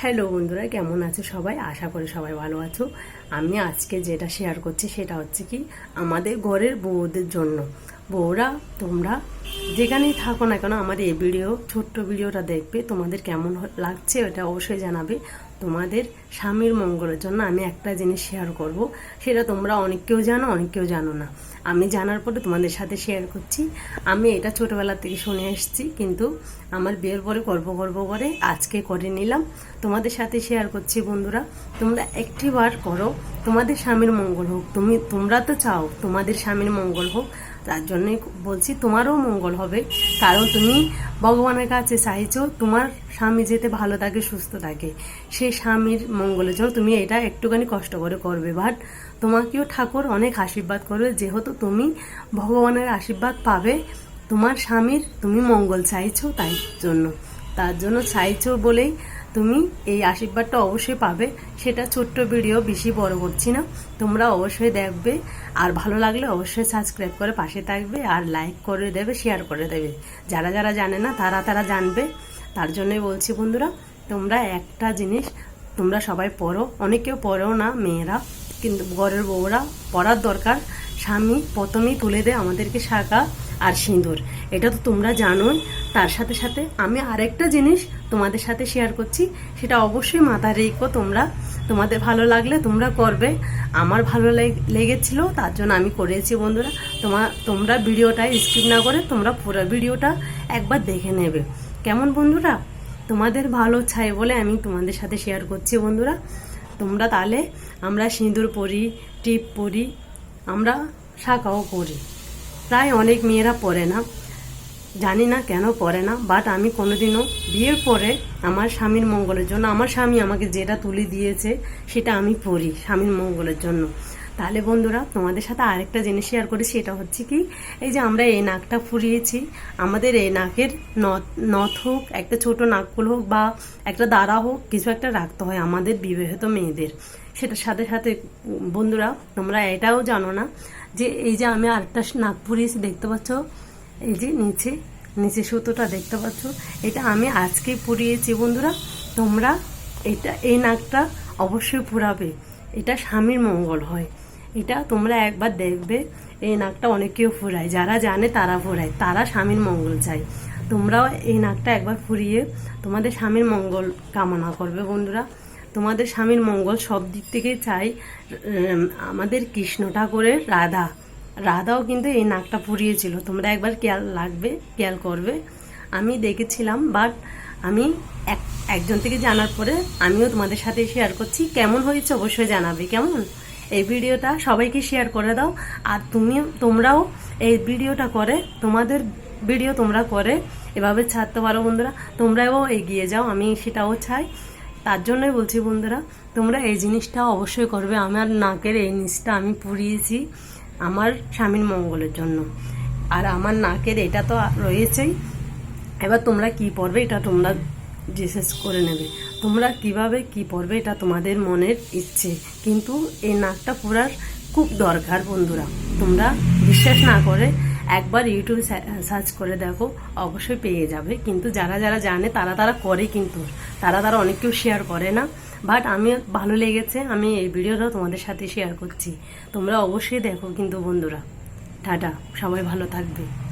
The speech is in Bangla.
হ্যালো বন্ধুরা, কেমন আছো সবাই? আশা করি সবাই ভালো আছো। আমি আজকে যেটা শেয়ার করছি সেটা হচ্ছে কি, আমাদের ঘরের বউদের জন্য। বউরা, তোমরা, যেখানেই থাকো না কেন আমার এই ভিডিও, ছোট্ট ভিডিওটা দেখবে, তোমাদের কেমন লাগছে ওটা অবশ্যই জানাবে। তোমাদের স্বামীর মঙ্গলের জন্য আমি একটা জিনিস শেয়ার করব, সেটা তোমরা অনেককেও জানো, অনেক কেউ জানো না। আমি জানার পরে তোমাদের সাথে শেয়ার করছি। আমি এটা ছোটোবেলা থেকে শুনে এসেছি, কিন্তু আমার বিয়ের পরে গর্ব গর্ব করে আজকে করে নিলাম। তোমাদের সাথে শেয়ার করছি বন্ধুরা, তোমরা একটি বার করো, তোমাদের স্বামীর মঙ্গল হোক, তুমি, তোমরা তো চাও তোমাদের স্বামীর মঙ্গল হোক তার জন্যই বলছি তোমারও মঙ্গল হবে। কারণ তুমি ভগবানের কাছে চাইছো, তোমার স্বামী যেতে ভালো থাকে, সুস্থ থাকে। সেই স্বামীর মঙ্গলের জন্য তুমি এটা একটুখানি কষ্ট করে করবে। বাট তোমাকেও ঠাকুর অনেক আশীর্বাদ করবে। যেহেতু তুমি ভগবানের আশীর্বাদ পাবে, তোমার স্বামীর তুমি মঙ্গল চাইছো তাই জন্য। তার জন্য চাইছো বলেই তুমি এই আশীর্বাদটা অবশ্যই পাবে। সেটা ছোট্ট ভিডিও, বেশি বড় করছি না। তোমরা অবশ্যই দেখবে। আর ভালো লাগলে অবশ্যই সাবস্ক্রাইব করে পাশে থাকবে আর লাইক করে দেবে শেয়ার করে দেবে। যারা যারা জানে না, তারা তারা জানবে। তার জন্যই বলছি বন্ধুরা, তোমরা একটা জিনিস তোমরা সবাই পড়ো। অনেকেও পড়ো না, মেয়েরা, কিন্তু ঘরের বউরা পড়ার দরকার। স্বামী প্রথমেই তুলে দেয় আমাদেরকে শাখা। আর সিঁদুর। এটা তো তোমরা জানোই। তার সাথে সাথে আমি আরেকটা জিনিস তোমাদের সাথে শেয়ার করছি। সেটা অবশ্যই মাথা রেখো তোমরা। তোমাদের ভালো লাগলে তোমরা করবে। আমার ভালো লেগ- লেগেছিল, তার জন্য আমি করেছি বন্ধুরা। তোমার তোমরা ভিডিওটা স্কিপ না করে তোমরা পুরো ভিডিওটা একবার দেখে নেবে। কেমন বন্ধুরা? তোমাদের ভালো চাই বলে আমি তোমাদের সাথে শেয়ার করছি বন্ধুরা। তোমরা তাহলে আমরা সিঁদুর পরি, টিপ পরি, আমরা শাখাও পরি প্রায় অনেক মেয়েরা পরে না। জানি না কেন পরে না বাট আমি কোনোদিনও বিয়ের পরে আমার স্বামীর মঙ্গলের জন্য, আমার স্বামী আমাকে যেটা তুলে দিয়েছে সেটা আমি পড়ি স্বামীর মঙ্গলের জন্য। তাহলে বন্ধুরা, তোমাদের সাথে আরেকটা জিনিস শেয়ার করি, সেটা হচ্ছে কি, এই যে আমরা এই নাকটা ফুরিয়েছি আমাদের এই নাকের নথ নথ হোক, একটা ছোট নাকফুল হোক বা একটা দাঁড়া হোক, কিছু একটা রাখতে হয় আমাদের বিবাহিত মেয়েদের। সেটার সাথে সাথে, বন্ধুরা, তোমরা এটাও জানো না যে এই যে আমি আরেকটা ফুরিয়েছি দেখতে পাচ্ছ, এই যে নিচে নিচে সুতোটা দেখতে পাচ্ছ, এটা আমি আজকে পুড়িয়েছি, বন্ধুরা। তোমরা এটা, এই নাকটা অবশ্যই পুরাবে এটা স্বামীর মঙ্গল হয়। এটা তোমরা একবার দেখবে, এই নাকটা অনেকেও ফুরায় যারা জানে তারা ফুরায় তারা স্বামীর মঙ্গল চায়। তোমরাও এই নাকটা একবার ফুরিয়ে তোমাদের স্বামীর মঙ্গল কামনা করবে, বন্ধুরা। তোমাদের স্বামীর মঙ্গল সব দিক থেকে চাই আমাদের কৃষ্ণ ঠাকুরের রাধা। রাধাও কিন্তু এই নাকটা পুড়িয়েছিল। তোমরা একবার খেয়াল লাগবে, খেয়াল করবে। আমি দেখেছিলাম বাট আমি এক, একজন থেকে জানার পরে আমিও তোমাদের সাথে শেয়ার করছি। কেমন হয়েছে অবশ্যই জানাবে, কেমন? এই ভিডিওটা সবাইকে শেয়ার করে দাও। আর তুমিও, তোমরাও এই ভিডিওটা করে, তোমাদের ভিডিও তোমরা করে। এভাবে ছাড়তে পারো বন্ধুরা। তোমরাও এগিয়ে যাও, আমি সেটাও চাই। তার জন্যই বলছি বন্ধুরা, তোমরা এই জিনিসটা অবশ্যই করবে। আমার নাকের এই নিচটা আমি পুড়িয়েছি আমার স্বামীর মঙ্গলের জন্য। আর আমার নাকের এটা তো রয়েছেই। এবার তোমরা কি পড়বে এটা তোমরা ডিসাইড করে নেবে। তোমরা কীভাবে কি পড়বে এটা তোমাদের মনের ইচ্ছে। কিন্তু এই নাকটা পুরার খুব দরকার বন্ধুরা। তোমরা বিশ্বাস না করে একবার ইউটিউবে সার্চ করে দেখো, অবশ্যই পেয়ে যাবে। কিন্তু যারা যারা জানে, তারা তারা করে কিন্তু। তারা তারা অনেক কেউ শেয়ার করে না। বাট আমি ভালো লেগেছে, আমি এই ভিডিওটা তোমাদের সাথে শেয়ার করছি। তোমরা অবশ্যই দেখো কিন্তু বন্ধুরা। টাটা, সবাই ভালো থাকবে।